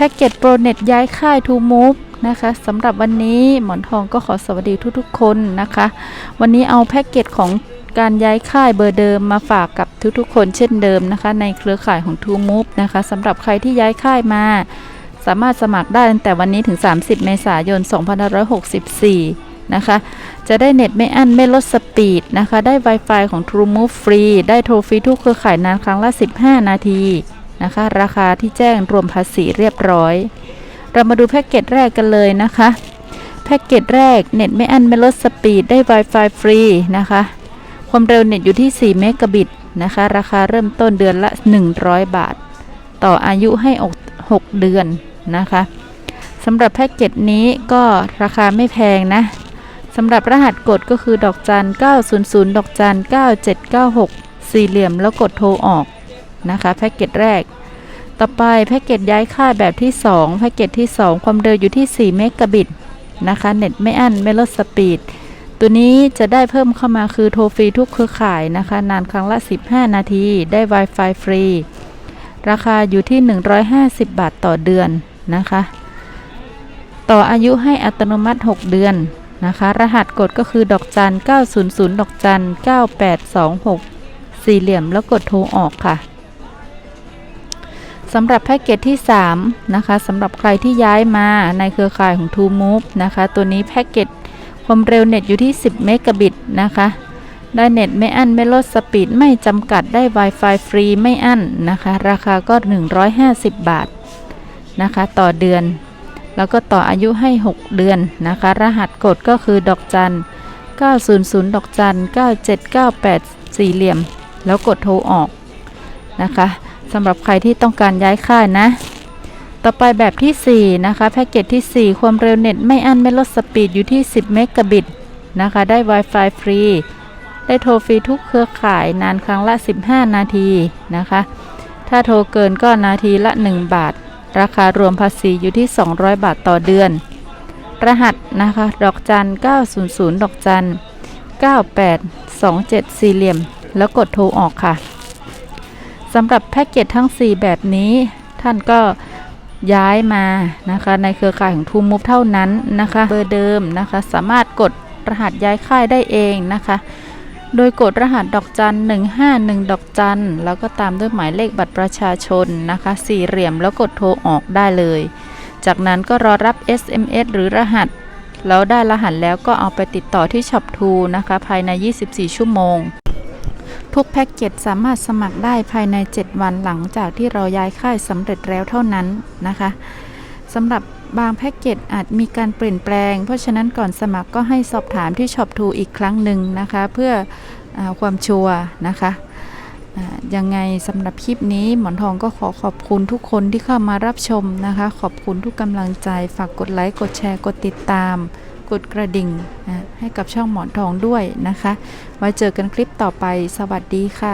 แพ็กเกจโปรเน็ตย้ายค่าย To Move นะคะสำหรับวันนี้หมอนทองก็ขอสวัสดีทุกๆคนนะคะ วันนี้เอาแพ็กเกจของการย้ายค่ายเบอร์เดิมมาฝากกับทุกๆคนเช่นเดิมนะคะ ในเครือข่ายของ To Move นะคะสำหรับใครที่ย้ายค่ายมา สามารถสมัครได้ตั้งแต่วันนี้ถึง 30 เมษายน 2564 นะคะ จะได้เน็ตไม่อั้นไม่ลดสปีดนะคะ ได้ Wi-Fi ของ True Move ฟรี ได้โทรฟรีทุกเครือข่ายนานครั้งละ 15 นาที นะคะ ราคาที่แจ้งรวมภาษีเรียบร้อย เรามาดูแพ็กเกจแรกกันเลยนะคะ แพ็กเกจแรกเน็ตไม่อั้นไม่ลดสปีดได้ Wi-Fi ฟรีนะคะ ความเร็วเน็ตอยู่ที่ 4 เมกะบิตนะคะ ราคาเริ่มต้นเดือนละ 100 บาท ต่ออายุให้อก6เดือนนะคะสำหรับแพ็กเกจนี้ก็ราคาไม่แพงนะสำหรับรหัสกดก็คือดอกจัน 900 ดอกจัน 9796 สี่เหลี่ยมแล้วกดโทรออก นะคะแพ็กเกจแรก ต่อไปแพ็กเกจย้ายค่ายแบบที่ 2 แพ็กเกจที่ 2 ความเร็วอยู่ที่ 4 เมกะบิตนะคะเน็ตไม่อั้นไม่ลดสปีดตัวนี้จะได้เพิ่มเข้ามาคือโทรฟรีทุกเครือข่ายนะคะ นานครั้งละ 15 นาทีได้ Wi-Fi ฟรี ราคาอยู่ที่ 150 บาทต่อเดือนนะคะ ต่ออายุให้อัตโนมัติ 6 เดือนนะคะ รหัสกดก็คือดอกจัน 900 ดอกจัน 9826 สี่เหลี่ยมแล้วกดโทรออกค่ะ สำหรับแพ็กเกจที่3นะคะสำหรับใครที่ย้ายมาในเครือข่ายของ True Move นะคะ ตัวนี้แพ็กเกจความเร็วเน็ตอยู่ที่ 10 เมกะบิตนะคะ ได้เน็ตไม่อั้นไม่ลดสปีดไม่จำกัดได้ Wi-Fi ฟรีไม่อั้นนะคะ ราคาก็ 150 บาทนะคะ ต่อเดือน แล้วก็ต่ออายุให้ 6 เดือนนะคะ รหัสกดก็คือดอกจัน 900 ดอกจัน 9798 สี่เหลี่ยม แล้วกดโทรออกนะคะ สำหรับใครที่ต้องการย้ายค่ายนะ ต่อไปแบบที่ 4 นะคะ แพ็กเกจที่ 4 ความเร็วเน็ตไม่อั้นไม่ลดสปีดอยู่ที่ 10 เมกะบิตนะคะ ได้ Wi-Fi ฟรี ได้โทรฟรีทุกเครือข่ายนานครั้งละ 15 นาทีนะคะ ถ้าโทรเกินก็นาทีละ 1 บาท ราคารวมภาษีอยู่ที่ 200 บาทต่อเดือน รหัสนะคะ ดอกจัน 900 ดอกจัน 9827 สี่เหลี่ยม แล้วกดโทรออกค่ะ สำหรับแพ็กเกจทั้ง 4 แบบนี้ ท่านก็ย้ายมานะคะ ในเครือข่ายของทูมูฟเท่านั้นนะคะเบอร์เดิมนะคะ สามารถกดรหัสย้ายค่ายได้เองนะคะ โดยกดรหัสดอกจัน151 ดอกจันแล้วก็ตามด้วยหมายเลขบัตรประชาชนนะคะสี่เหลี่ยมแล้วกดโทรออกได้เลย จากนั้นก็รอรับ SMS หรือรหัสแล้วได้รหัสแล้วก็เอาไปติดต่อที่ช็อปทูนะคะ ภายใน 24 ชั่วโมง ทุกแพ็กเกจสามารถสมัครได้ภายใน 7 วันหลังจากที่เราย้ายค่ายสำเร็จแล้วเท่านั้นนะคะสำหรับบางแพ็กเกจอาจมีการเปลี่ยนแปลง เพราะฉะนั้นก่อนสมัครก็ให้สอบถามที่ช็อปทูอีกครั้งหนึ่งนะคะ เพื่ออความชัวร์นะคะยังไงสำหรับคลิปนี้หมอนทองก็ขอขอบคุณทุกคนที่เข้ามารับชมนะคะ ขอบคุณทุกกำลังใจฝากกดไลค์กดแชร์กดติดตาม กดกระดิ่งนะให้กับช่องหมอนทองด้วยนะคะ ไว้เจอกันคลิปต่อไป สวัสดีค่ะ